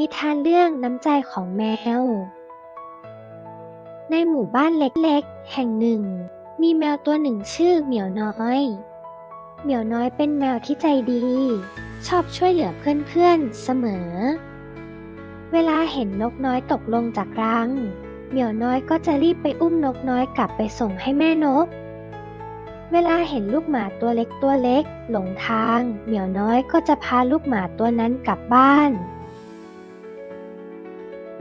นิทานเรื่องน้ำใจของแมว ในหมู่บ้านเล็กๆ แห่งหนึ่ง มีแมวตัวหนึ่งชื่อเหมียวน้อย เหมียวน้อยเป็นแมวที่ใจดี ชอบช่วยเหลือเพื่อนๆ เสมอ เวลาเห็นนกน้อยตกลงจากรัง เหมียวน้อยก็จะรีบไปอุ้มนกน้อยกลับไปส่งให้แม่นก เวลาเห็นลูกหมาตัวเล็กตัวเล็ก หลงทาง เหมียวน้อยก็จะพาลูกหมาตัวนั้นกลับบ้าน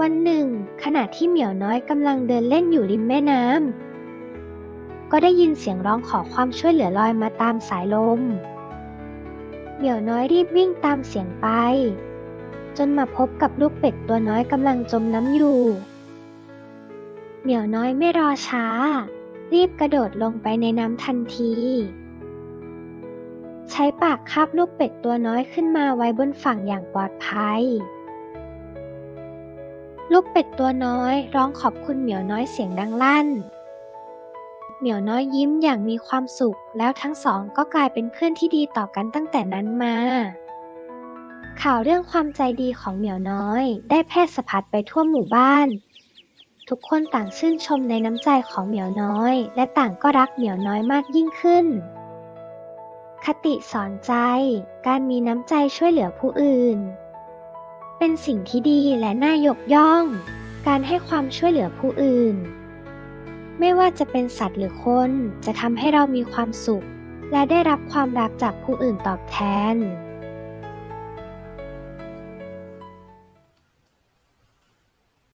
วันหนึ่ง ขณะที่เหมียวน้อยกำลังเดินเล่นอยู่ริมแม่น้ำก็ได้ยินเสียงร้องขอความช่วยเหลือลอยมาตามสายลม เหมียวน้อยรีบวิ่งตามเสียงไป จนมาพบกับลูกเป็ดตัวน้อยกำลังจมน้ำอยู่ เหมียวน้อยไม่รอช้า รีบกระโดดลงไปในน้ำทันที ใช้ปากคาบลูกเป็ดตัวน้อยขึ้นมาไว้บนฝั่งอย่างปลอดภัย ลูกเป็ดตัวน้อยร้องขอบคุณเหมียวน้อยเสียงดังลั่น เหมียวน้อยยิ้มอย่างมีความสุข แล้วทั้งสองก็กลายเป็นเพื่อนที่ดีต่อกันตั้งแต่นั้นมา ข่าวเรื่องความใจดีของเหมียวน้อย ได้แพร่สะพัดไปทั่วหมู่บ้าน ทุกคนต่างชื่นชมในน้ำใจของเหมียวน้อย และต่างก็รักเหมียวน้อยมากยิ่งขึ้น คติสอนใจ การมีน้ำใจช่วยเหลือผู้อื่น เป็นสิ่งที่ดีและน่ายกย่อง การให้ความช่วยเหลือผู้อื่น ไม่ว่าจะเป็นสัตว์หรือคนจะทำให้เรามีความสุข และได้รับความรักจากผู้อื่นตอบแทน